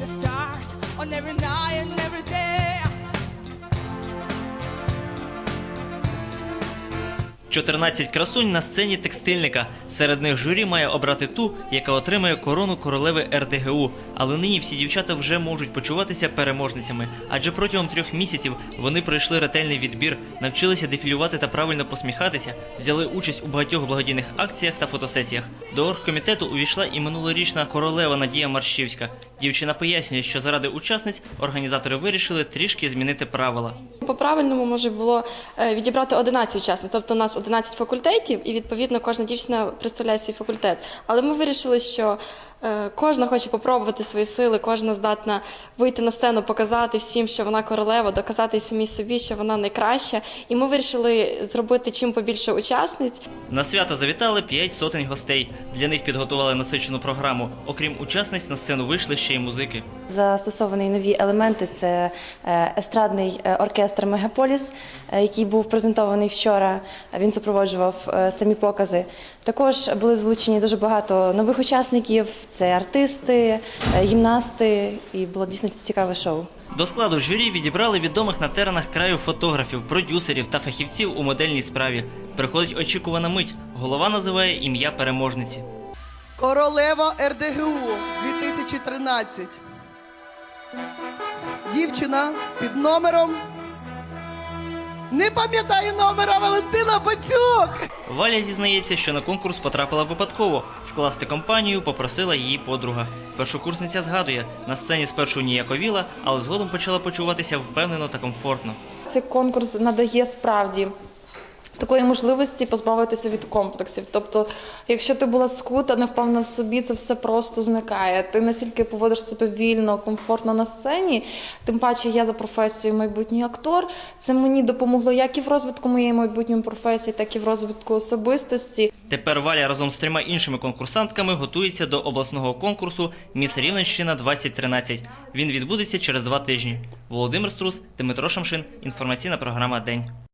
the stars on every night and every day. 14 красунь на сцені текстильника. Серед них журі має обрати ту, яка отримає корону королеви РДГУ. Але нині всі дівчата вже можуть почуватися переможницями, адже протягом трьох місяців вони пройшли ретельний відбір, навчилися дефілювати та правильно посміхатися, взяли участь у багатьох благодійних акціях та фотосесіях. До оргкомітету увійшла і минулорічна королева Надія Марщівська. Дівчина пояснює, що заради учасниць організатори вирішили трішки змінити правила. По правильному може було е, відібрати 11 учасниць, тобто у нас 11 факультетів, і відповідно кожна дівчина представляє свій факультет. Але ми вирішили, що е, кожна хоче попробувати свої сили, кожна здатна вийти на сцену, показати всім, що вона королева, доказати самій собі, що вона найкраща. І ми вирішили зробити чим побільше учасниць. На свято завітали п'ять сотень гостей. Для них підготували насичену програму. Окрім учасниць, на сцену вийшли ще й музики. Застосовані нові елементи це е, естрадний е, оркестр Мегаполіс, який був презентований вчора. Він супроводжував е, самі покази. Також були залучені дуже багато нових учасників: це артисти, е, гімнасти, і було дійсно цікаве шоу. До складу журі відібрали відомих на теренах краю фотографів, продюсерів та фахівців у модельній справі. Приходить очікувана мить. Голова називає ім'я переможниці. Королева РДГУ 2013. Дівчина під номером. Не пам'ятаю номера Валентина Бацюк. Валя зізнається, що на конкурс потрапила випадково. Скласти компанію попросила її подруга. Першокурсниця згадує, на сцені спершу ніяковіла, але згодом почала почуватися впевнено та комфортно. Цей конкурс надає справді такої можливості позбавитися від комплексів. Тобто, якщо ти була скута, не впевнена в собі, це все просто зникає. Ти настільки поводиш себе вільно, комфортно на сцені. Тим паче, я за професією майбутній актор. Це мені допомогло як і в розвитку моєї майбутньої професії, так і в розвитку особистості. Тепер Валя разом з трьома іншими конкурсантками готується до обласного конкурсу Міс Рівненщина 2013. Він відбудеться через два тижні. Володимир Струс, Дмитро Шамшин. Інформаційна програма День.